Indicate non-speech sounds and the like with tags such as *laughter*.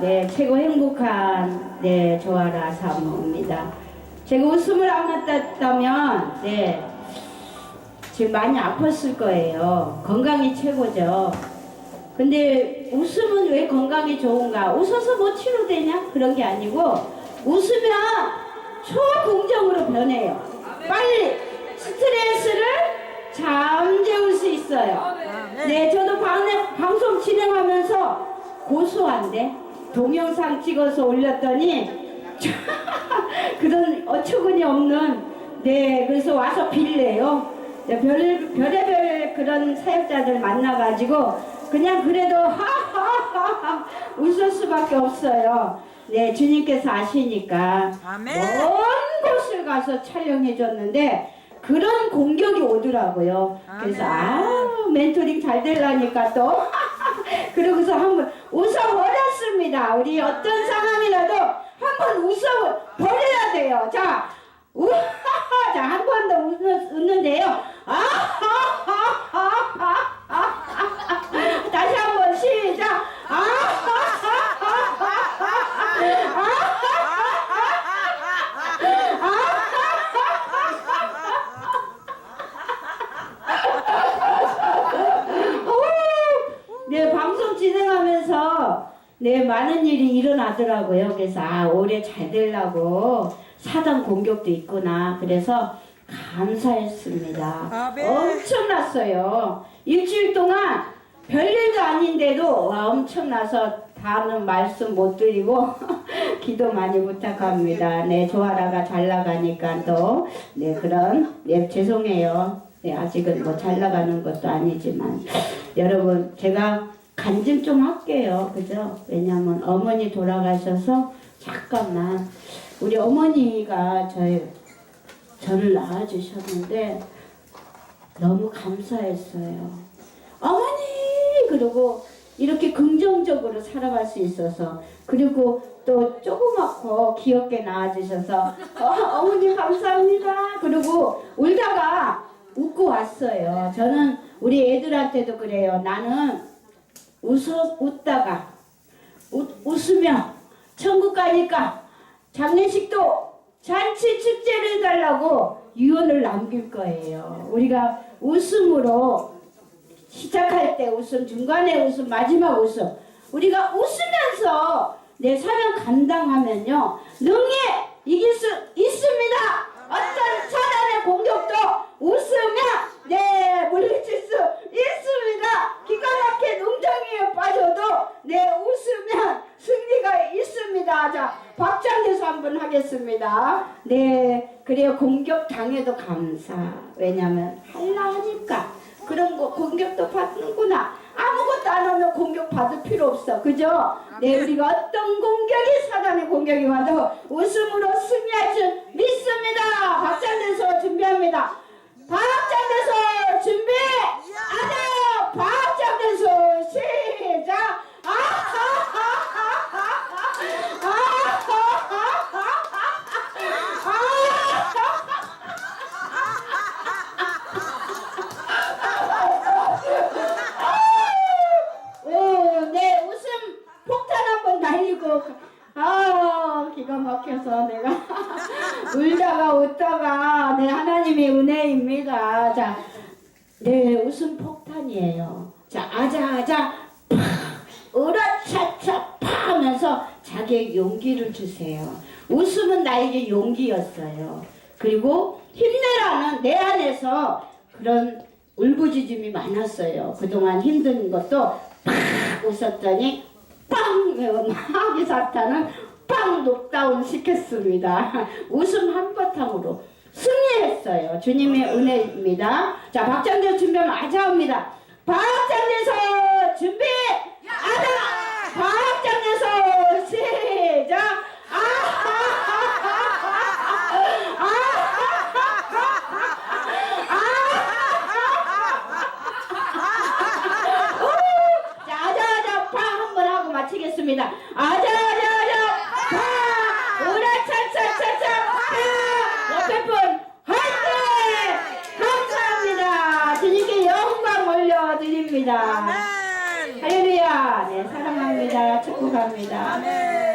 네, 최고 행복한 네, 조아라 사모입니다. 제가 웃음을 안 갖다 네, 지금 많이 아팠을 거예요. 건강이 최고죠. 근데 웃음은 왜 건강에 좋은가? 웃어서 뭐 치료되냐? 그런 게 아니고 웃으면 초긍정으로 변해요. 빨리 스트레스를 잠재울 수 있어요. 네, 저도 방, 방송 진행하면서 고소한데 동영상 찍어서 올렸더니 *laughs* 그런 어처구니 없는 네 그래서 와서 빌래요. 네, 별, 별의별 그런 사역자들 만나가지고 그냥 그래도 *laughs* 하하하하 웃을 수밖에 없어요. 네 주님께서 아시니까 아멘. 먼 곳을 가서 촬영해 줬는데 그런 공격이 오더라고요. 그래서 아 멘토링 잘 되려니까 또 그러고서 한번 웃어버렸습니다. 우리 어떤 상황이라도 한번 웃어 버려야 돼요. 자, 우하하, 자, 한 번 더 웃는데요. 아하하하하하. 다시 한 번 시작. 네, 방송 진행하면서 네, 많은 일이 일어나더라고요. 그래서 아, 올해 잘 되려고 사단 공격도 있구나. 그래서 감사했습니다. 아멘. 엄청났어요. 일주일 동안 별일도 아닌데도 와, 엄청나서 다는 말씀 못 드리고 *laughs* 기도 많이 부탁합니다. 네, 조아라가 잘 나가니까 또 네, 그런 네, 죄송해요. 네, 아직은 뭐 잘 나가는 것도 아니지만 여러분 제가 간증 좀 할게요. 그죠? 왜냐면 어머니 돌아가셔서 잠깐만 우리 어머니가 저희 저를 낳아주셨는데 너무 감사했어요. 어머니 그리고 이렇게 긍정적으로 살아갈 수 있어서 그리고 또 조그맣고 귀엽게 낳아주셔서 어, 어머니 감사합니다. 그리고 울다가 웃고 왔어요. 저는 우리 애들한테도 그래요. 나는 웃어 웃다가 웃, 웃으며 천국 가니까 장례식도 잔치 축제를 해달라고 유언을 남길 거예요. 우리가 웃음으로 시작할 때 웃음, 중간에 웃음, 마지막 웃음. 우리가 웃으면서 내 사명 감당하면요. 능히 이길 수 있습니다. 어떤 사단의 공격도 웃으면 네 물리칠 수 있습니다. 기가 막힌 웅덩이에 빠져도 네 웃으면 승리가 자 박장대소 한번 하겠습니다. 네 그래요 공격 당해도 감사. 왜냐면 할라 하니까 그런 거 공격도 받는구나. 아무것도 안 하면 공격 받을 필요 없어. 그죠? 네, 우리가 어떤 공격이 사단의 공격이 와도 웃음으로 승리할 줄 믿습니다. 박장대소 준비합니다. 박장대소 준비! 아자! 박장대소 시작! 오, 네, 웃음 폭탄 한번 날리고, 아, 기가 막혀서 내가 *laughs* 울다가 웃다가, 네, 하나님의 은혜입니다. 자, 네, 웃음 폭탄이에요. 자, 아자아자, 파, 으라차차, 파 하면서 자기의 용기를 주세요. 웃음은 나에게 용기였어요. 그리고 힘내라는 내 안에서 그런 울부짖음이 많았어요. 그동안 힘든 것도 팍 웃었더니 빵! 마귀 사탄은 빵 녹다운 시켰습니다. 웃음 한 바탕으로 승리했어요. 주님의 은혜입니다. 자, 박장대 준비하면 아자입니다. 박장대서 준비! 아자! 박장대서 시작! 한 마치겠습니다. 아자아자아자 파! 우라차차차차 파! 옆에 분 화이팅! 감사합니다. 주님께 영광 올려 드립니다. 아멘. 할렐루야. 네, 사랑합니다. 축복합니다 축복합니다